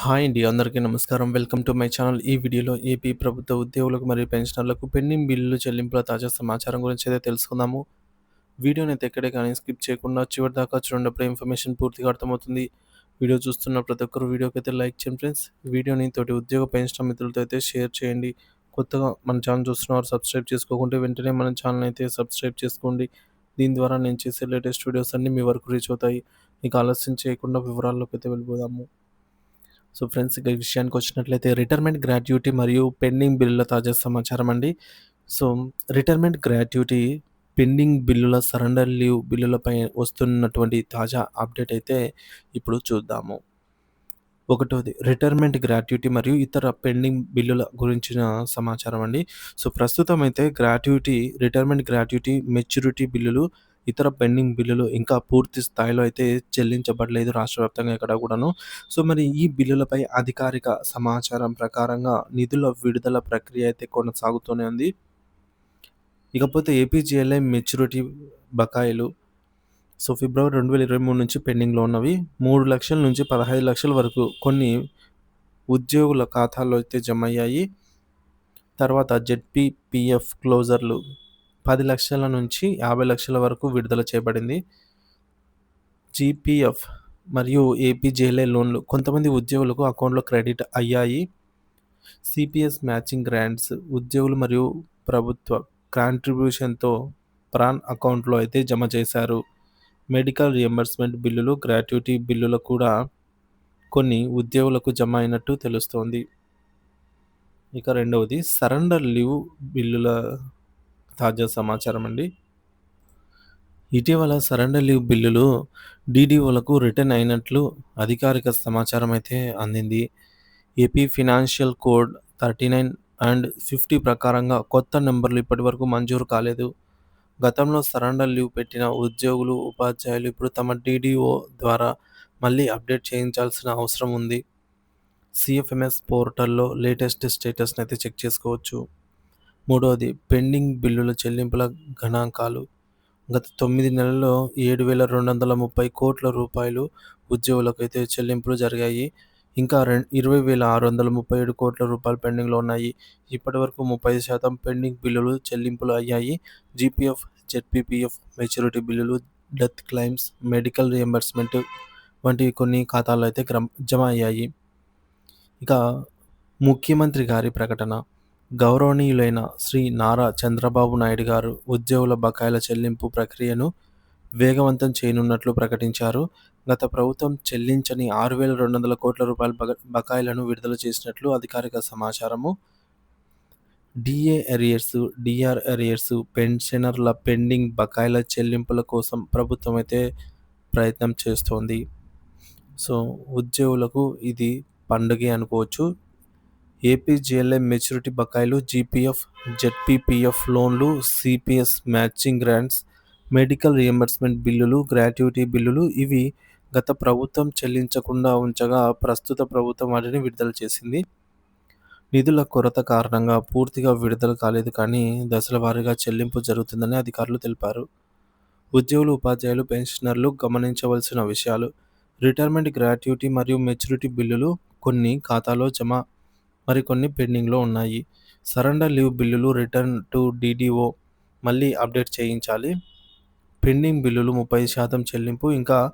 Hi అండి అందరికీ నమస్కారం. Welcome to my channel. ఈ వీడియోలో ఏపీ ప్రభుత్వ ఉద్యోగులకు మరియు పెన్షనర్లకు పెండింగ్ బిల్లులు చెల్లింపుల తాజా సమాచారం గురించి అయితే తెలుసుకుందాము. వీడియోని అయితే ఎక్కడే కానీ స్కిప్ చేయకుండా చివరి దాకా చూడప్పుడు ఇన్ఫర్మేషన్ పూర్తిగా అర్థమవుతుంది. వీడియో చూస్తున్న ప్రతి ఒక్కరు వీడియోకి అయితే లైక్ చేయండి ఫ్రెండ్స్. వీడియోని తోటి ఉద్యోగ పెన్షన్ మిత్రులతో అయితే షేర్ చేయండి. కొత్తగా మన ఛానల్ చూస్తున్నవారు సబ్స్క్రైబ్ చేసుకోకుంటే వెంటనే మన ఛానల్ అయితే సబ్స్క్రైబ్ చేసుకోండి. దీని ద్వారా నేను చేసే లేటెస్ట్ వీడియోస్ అన్నీ మీ వరకు రీచ్ అవుతాయి. మీకు ఆలస్యం చేయకుండా వివరాల్లోకి అయితే వెళ్ళిపోదాము. సో ఫ్రెండ్స్ ఇక విషయానికి వచ్చినట్లయితే రిటైర్మెంట్ గ్రాట్యుటీ మరియు పెండింగ్ బిల్లుల తాజా సమాచారం అండి. సో రిటైర్మెంట్ గ్రాట్యుటీ పెండింగ్ బిల్లుల సరెండర్ లీవ్ బిల్లులపై వస్తున్నటువంటి తాజా అప్డేట్ అయితే ఇప్పుడు చూద్దాము. ఒకటోది రిటైర్మెంట్ గ్రాట్యుటీ మరియు ఇతర పెండింగ్ బిల్లుల గురించిన సమాచారం అండి. సో ప్రస్తుతం అయితే గ్రాట్యుటీ రిటైర్మెంట్ గ్రాట్యుటీ మెచ్యూరిటీ బిల్లులు ఇతర పెండింగ్ బిల్లులు ఇంకా పూర్తి స్థాయిలో అయితే చెల్లించబడలేదు రాష్ట్ర వ్యాప్తంగా ఎక్కడ కూడాను. సో మరి ఈ బిల్లులపై అధికారిక సమాచారం ప్రకారంగా నిధుల విడుదల ప్రక్రియ అయితే కొనసాగుతూనే ఉంది. ఇకపోతే ఏపీజీఎల్ఐ మెచ్యూరిటీ బకాయిలు సో ఫిబ్రవరి రెండు వేల ఇరవై మూడు నుంచి పెండింగ్లో ఉన్నవి. మూడు లక్షల నుంచి పదహైదు లక్షల వరకు కొన్ని ఉద్యోగుల ఖాతాల్లో అయితే జమ అయ్యాయి. తర్వాత జెడ్పీ పిఎఫ్ క్లోజర్లు పది లక్షల నుంచి యాభై లక్షల వరకు విడుదల చేయబడింది. జీపీఎఫ్ మరియు ఏపీజేఎల్ఏ లోన్లు. కొంతమంది ఉద్యోగులకు అకౌంట్లో క్రెడిట్ అయ్యాయి. సిపిఎస్ మ్యాచింగ్ గ్రాంట్స్ ఉద్యోగులు మరియు ప్రభుత్వ కాంట్రిబ్యూషన్తో ప్రాన్ అకౌంట్లో అయితే జమ చేశారు. మెడికల్ రియంబర్స్మెంట్ బిల్లులు గ్రాట్యుటీ బిల్లులు కూడా కొన్ని ఉద్యోగులకు జమ అయినట్టు తెలుస్తోంది. ఇక రెండవది సరెండర్ లీవ్ బిల్లుల తాజా సమాచారం అండి ఇటీవల సరెండర్ లీవ్ బిల్లులు డీడీఓలకు రిటర్న్ అయినట్లు అధికారిక సమాచారం అయితే అందింది. AP financial code thirty nine and fifty ప్రకారంగా కొత్త నెంబర్లు ఇప్పటి వరకు మంజూరు కాలేదు. గతంలో సరెండర్ లీవ్ పెట్టిన ఉద్యోగులు ఉపాధ్యాయులు ఇప్పుడు తమ డీడీఓ ద్వారా మళ్ళీ అప్డేట్ చేయించాల్సిన అవసరం ఉంది. సిఎఫ్ఎంఎస్ పోర్టల్లో లేటెస్ట్ స్టేటస్ని అయితే చెక్ చేసుకోవచ్చు. మూడవది పెండింగ్ బిల్లుల చెల్లింపుల గణాంకాలు. గత తొమ్మిది నెలల్లో ఏడు వేల రెండు వందల ముప్పై కోట్ల రూపాయలు ఉద్యోగులకు అయితే చెల్లింపులు జరిగాయి. ఇంకా రెం ఇరవై వేల ఆరు వందల ముప్పై ఏడు కోట్ల రూపాయలు పెండింగ్లో ఉన్నాయి. ఇప్పటి వరకు ముప్పై శాతం పెండింగ్ బిల్లులు చెల్లింపులు అయ్యాయి. జీపీఎఫ్ జెడ్పీపీఎఫ్ మెచ్యూరిటీ బిల్లులు డెత్ క్లైమ్స్ మెడికల్ రియంబర్స్మెంట్ వంటి కొన్ని ఖాతాల్లో అయితే క్రమ జమ అయ్యాయి. ఇక ముఖ్యమంత్రి గారి ప్రకటన. గౌరవనీయులైన శ్రీ నారా చంద్రబాబు నాయుడు గారు ఉద్యోగుల బకాయిల చెల్లింపు ప్రక్రియను వేగవంతం చేయనున్నట్లు ప్రకటించారు. గత ప్రభుత్వం చెల్లించని ఆరు వేల రెండు వందల కోట్ల రూపాయల బకాయిలను విడుదల చేసినట్లు అధికారిక సమాచారము. డిఏ ఎరియర్స్ డిఆర్ ఎరియర్స్ పెన్షనర్ల పెండింగ్ బకాయిల చెల్లింపుల కోసం ప్రభుత్వం అయితే ప్రయత్నం చేస్తోంది. సో ఉద్యోగులకు ఇది పండుగే అనుకోవచ్చు. ఏపీజీఎల్ఐ మెచ్యూరిటీ బకాయిలు జీపీఎఫ్ జెడ్పీపీఎఫ్ లోన్లు CPS matching grants medical reimbursement బిల్లులు గ్రాట్యుటీ బిల్లులు ఇవి గత ప్రభుత్వం చెల్లించకుండా ఉంచగా ప్రస్తుత ప్రభుత్వం వాటిని విడుదల చేసింది. నిధుల కొరత కారణంగా పూర్తిగా విడుదల కాలేదు కానీ దశల వారీగా చెల్లింపు జరుగుతుందని అధికారులు తెలిపారు. ఉద్యోగులు ఉపాధ్యాయులు పెన్షనర్లు గమనించవలసిన విషయాలు. రిటైర్మెంట్ గ్రాట్యుటీ మరియు మెచ్యూరిటీ బిల్లులు కొన్ని ఖాతాలో జమ మరికొన్ని పెండింగ్లో ఉన్నాయి. సరెండర్ లీవ్ బిల్లులు రిటర్న్ టు డీడీఓ. మళ్ళీ అప్డేట్ చేయించాలి. పెండింగ్ బిల్లులు ముప్పై శాతం చెల్లింపు ఇంకా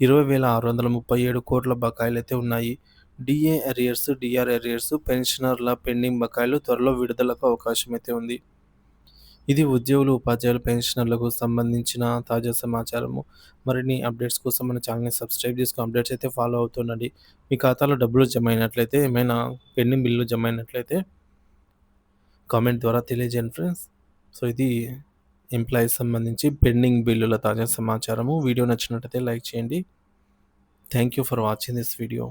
ఇరవై వేల ఆరు వందల ముప్పై ఏడు కోట్ల బకాయిలు అయితే ఉన్నాయి. డిఏ ఎరియర్స్ డిఆర్ ఎరియర్స్ పెన్షనర్ల పెండింగ్ బకాయిలు త్వరలో విడుదలకు అవకాశం అయితే ఉంది. ఇది ఉద్యోగులు ఉపాధ్యాయులు పెన్షనర్లకు సంబంధించిన తాజా సమాచారము. మరిన్ని అప్డేట్స్ కోసం మన ఛానల్ని సబ్స్క్రైబ్ చేసుకుని అప్డేట్స్ అయితే ఫాలో అవుతుండండి. మీ ఖాతాలో డబ్బులు జమ అయినట్లయితే ఏమైనా పెండింగ్ బిల్లు జమ అయినట్లయితే కామెంట్ ద్వారా తెలియజేయండి ఫ్రెండ్స్. సో ఇది ఎంప్లాయీస్ సంబంధించి పెండింగ్ బిల్లుల తాజా సమాచారము. వీడియో నచ్చినట్లయితే లైక్ చేయండి. Thank you for watching this video.